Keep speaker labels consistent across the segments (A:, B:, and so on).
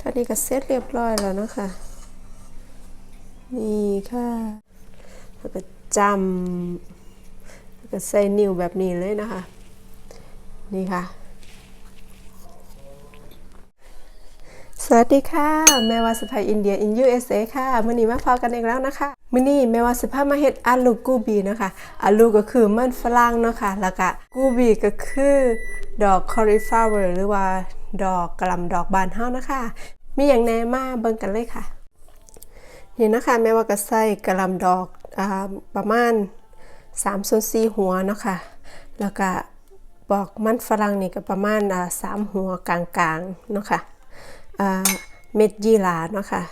A: ท่านี้ก็เสร็จเรียบร้อยแล้วนะคะ นี่ค่ะแล้วก็จำแล้วก็ใส่นิ้วแบบนี้เลยนะคะ นี่ค่ะ สวัสดีค่ะ แม่ว่าสไทยอินเดียอิน USA ค่ะมื่อนี้มาพอกันอีกแล้วนะคะมื่อนี้แม่ว่าสภาพมาเฮ็ดอาลูกูบีนะคะอาลูก็คือมันฝรั่งเนาะค่ะแล้วก็กูบีก็คือดอก cauliflower หรือว่า ดอกกระลำดอกบานเฮานะคะ มีอย่างแน่มาเบิ่งกันเลยค่ะ นี่นะคะแม่ว่าก็ใส่กระลำดอกอประมาณ3ส่วน4หัวเนาะค่ะ แล้วก็บอกมันฝรั่งนี่ก็ประมาณอ่า3หัวกลางๆเนาะค่ะอ่าเม็ดยีหราเนาะค่ะ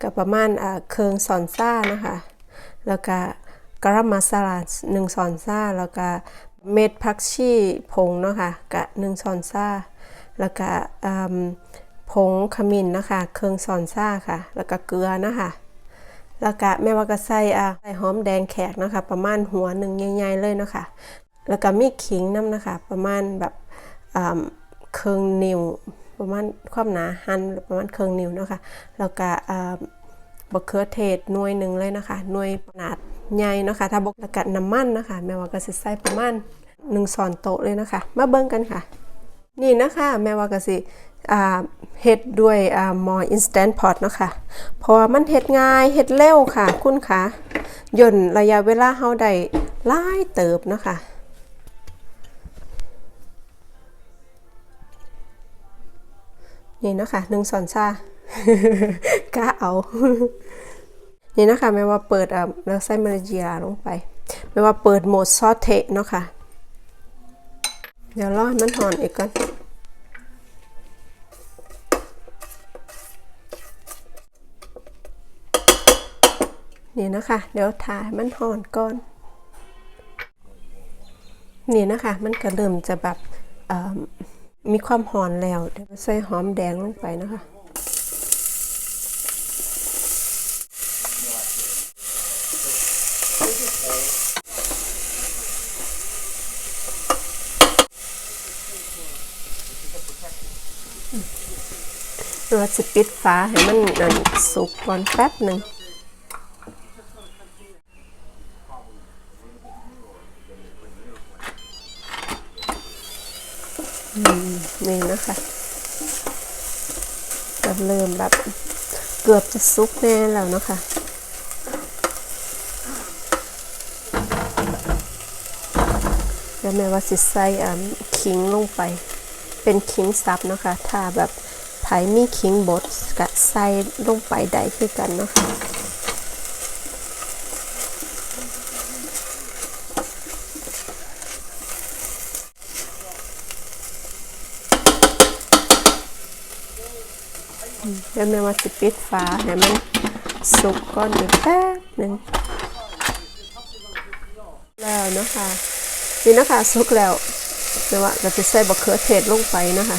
A: ก็ประมาณเคืองสอนซ่านะคะ แล้วก็กรัมมาซาลาหนึ่งสอนซ่า แล้วก็เม็ดผักชีผงเนาะค่ะกะหนึ่งสอนซ่า แล้วก็ผงขมิ้นนะคะ เครื่องสอนซ่าค่ะ แล้วก็เกลือนะคะแล้วก็แม่ว่าก็ใส่อ่าใส่หอมแดงแขกนะคะ ประมาณหัวหนึ่งใหญ่ๆเลยนะคะ แล้วก็มีขิงน้ำนะคะ ประมาณแบบเครื่องนิ้วประมาณความหนาหันประมาณเครื่องนิ้วนะคะ แล้วก็บะเขือเทศหน่วยหนึ่งเลยนะคะหน่วยขนาดใหญ่นะคะ ถ้าบกแล้วก็น้ำมันนะคะ แม่ว่าก็สิใส่ประมาณหนึ่งช้อนโต๊ะเลยนะคะ มาเบิ่งกันค่ะ นี่นะคะแม่ว่าก็สิเฮ็ดด้วยมอ instant pot เนาะค่ะเพราะว่ามันเฮ็ดง่ายเฮ็ดเร็วค่ะ คุณค่ะย่นระยะเวลาเฮาได้หลายเติบเนาะค่ะนี่เนาะคะหนึ่งสอนชากล้าเอา นี่นะคะไม่ว่าเปิดอะแล้วใส่มะเจียลงไปไม่ว่าเปิดโหมดซอสเทเนาะค่ะ เดี๋ยวรอให้มันหอนอีกก่อน นี่นะคะ เดี๋ยวถ่ายมันห่อนก่อน นี่นะคะ มันก็เริ่มจะแบบมีความหอนแล้ว เดี๋ยวใส่หอมแดงลงไปนะคะเราจะปิดฝาให้มันสุกก่อนแป๊บหนึ่ง นี่นะคะจะเริ่มแบบเกือบจะซุกแน่แล้วนะคะแล้วแม่ว่าสิใส่ขิงลงไป เป็นขิงซับนะคะ ถ้าแบบไผ่มีขิงบดก็ใส่ลงไปได้คือกันเนาะคะ แล้วแม่ว่าสิปิดฝาให้มันสุกก่อนอีกแป๊บหนึ่งแล้วเนาะคะนี่นะคะสุกแล้วแม่ว่าก็จะใส่บะเขือเทศลงไปนะคะ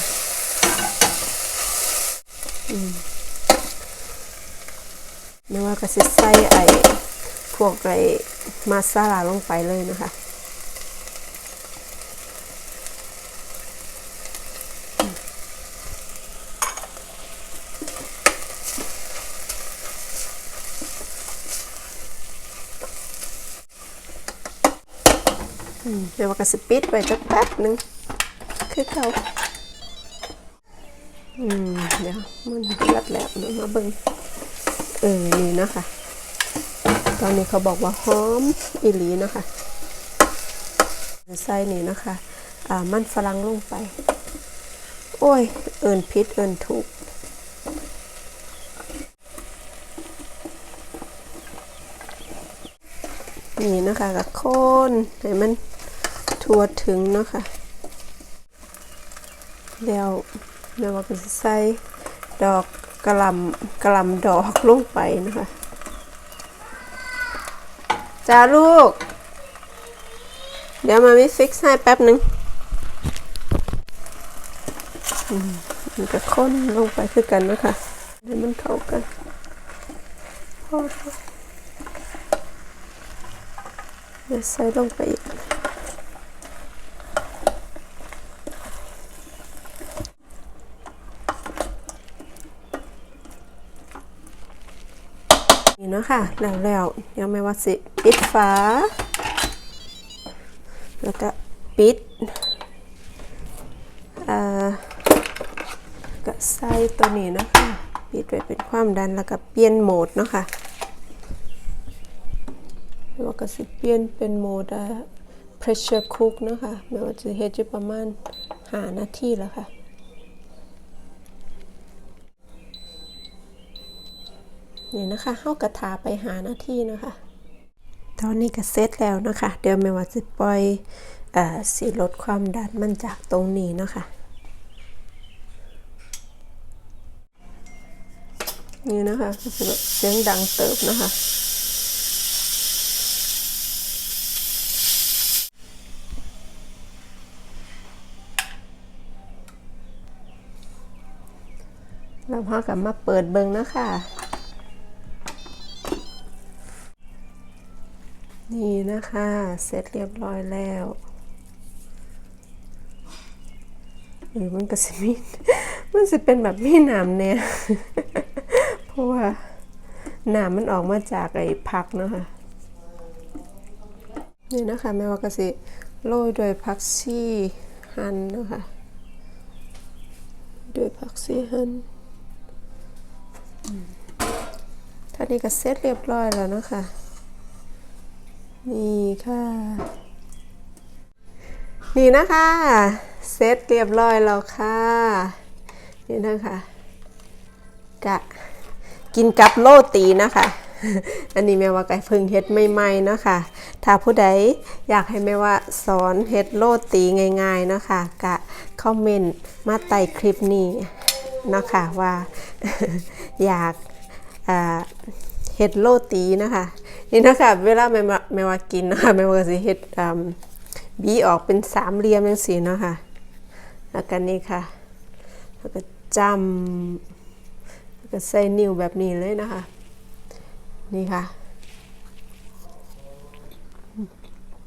A: แม่ว่าก็จะใส่ไอ้พวกไอ้มาซาลาลงไปเลยนะคะ เดี๋ยวว่าก็สิปิดไว้จักแป๊บหนึงคือเขาอืมเดี๋ยวมันเดือดแล้วดูมาเบิ่งเออนี่นะคะ ตอนนี้เขาบอกว่าหอมอีหลีนะคะใส่นี่นะคะ อ่ามันฝรั่งลงไป โอ้ย เอินพิษเอินถูกนี่นะคะกับคนให้มัน ทั่วถึงเนาะค่ะแล้วแม่ว่าก็จะใส่ดอกกระลำกระลำดอกลงไปนะคะจ้าลูก เดี๋ยวมามิฟิกซ์ให้แป๊บหนึ่งมันจะข้นลงไปคือกันนะคะให้มันเข้ากันพอเดี๋ยวใส่ลงไปอีก น นี่เนาะ ค่ะ แล้วแล้วเดี๋ยวแม่ว่าสิ ปิดฝา แล้วก็ปิดอ่าก็ใส่ตัวนี้นะคะ ปิดไว้เป็นความดันแล้วก็เปลี่ยนโหมดเนาะค่ะไม่ว่าก็สิเปลี่ยนเป็นโหมดอ่า pressure cook เนาะค่ะไม่ว่าจะเฮ็ดอยู่ประมาณ5นาทีแล้วค่ะ นี่นะคะเข้ากระถาไปหาหน้าที่นะคะ ตอนนี้ก็เสร็จแล้วนะคะ เดี๋ยวไม่ว่าจะปล่อยเอ่อสีลดความดันมันจากตรงนี้นะคะนี่นะคะเสียงดังเติบนะคะแล้วพอกลับมาเปิดเบิงนะคะ นี่นะคะ เสร็จเรียบร้อยแล้วหรือมันก็สิมีมันจะเป็นแบบมีหนามเนี่ยเพราะว่าหนามมันออกมาจากไอ้ผักเนาะคะนี่นะคะแม่ว่ากสิโรยด้วยผักชีหั่นเนาะคะด้วยผักชีหั่นท่านี้ก็เสร็จเรียบร้อยแล้วเนาะคะ นี่ค่ะ นี่นะคะเสร็จเรียบร้อยแล้วค่ะ นี่นะคะกะกินกับโรตีนะคะ อันนี้แม่ว่าไก่พึ่งเฮ็ดใหม่ๆเนาะคะถ้าผู้ใดอยากให้แม่ว่าสอนเฮ็ดโรตีง่ายๆเนาะคะกะคอมเมนต์มาใต้คลิปนี้เนาะคะว่าอยากเห็ดโรตีนะคะ นี่นะคะเวลาแม่วาแม่ว่ากินนะคะแม่ว่าก็สิเห็ดบีออกเป็นสามเหลี่ยมจังซี่เนาะค่ะแล้วกันนี่ค่ะ แล้วก็จำแล้วก็ใส่นิ้วแบบนี้เลยนะคะ นี่ค่ะ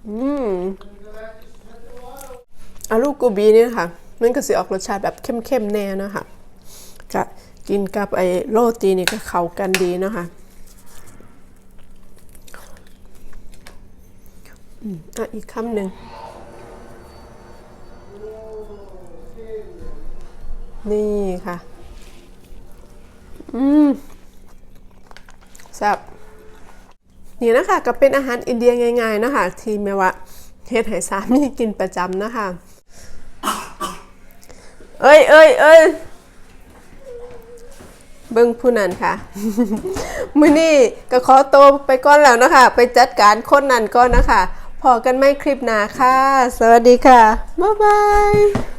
A: อืมอาลูกกูบีเนี่ยค่ะมันก็สิออกรสชาติแบบเข้มๆแน่นะคะจะกินกับไอ้โรตีนี่ก็เข้ากันดีเนาะคะ อะอีกคำหนึ่ง นี่ค่ะ อืมแซ่บนี่นะคะก็เป็นอาหารอินเดียง่ายๆนะคะ ที่แม่ว่าเฮ็ดให้สามีกินประจำนะคะ เอ้ยเอ้ยเอ้ยเบิ่งผู้นั้นค่ะ มื้อนี้ก็ขอโตไปก่อนแล้วนะคะ ไปจัดการคนนั้นก่อนนะคะ พอกันไม่คลิปหนาค่ะ สวัสดีค่ะ บ๊ายบาย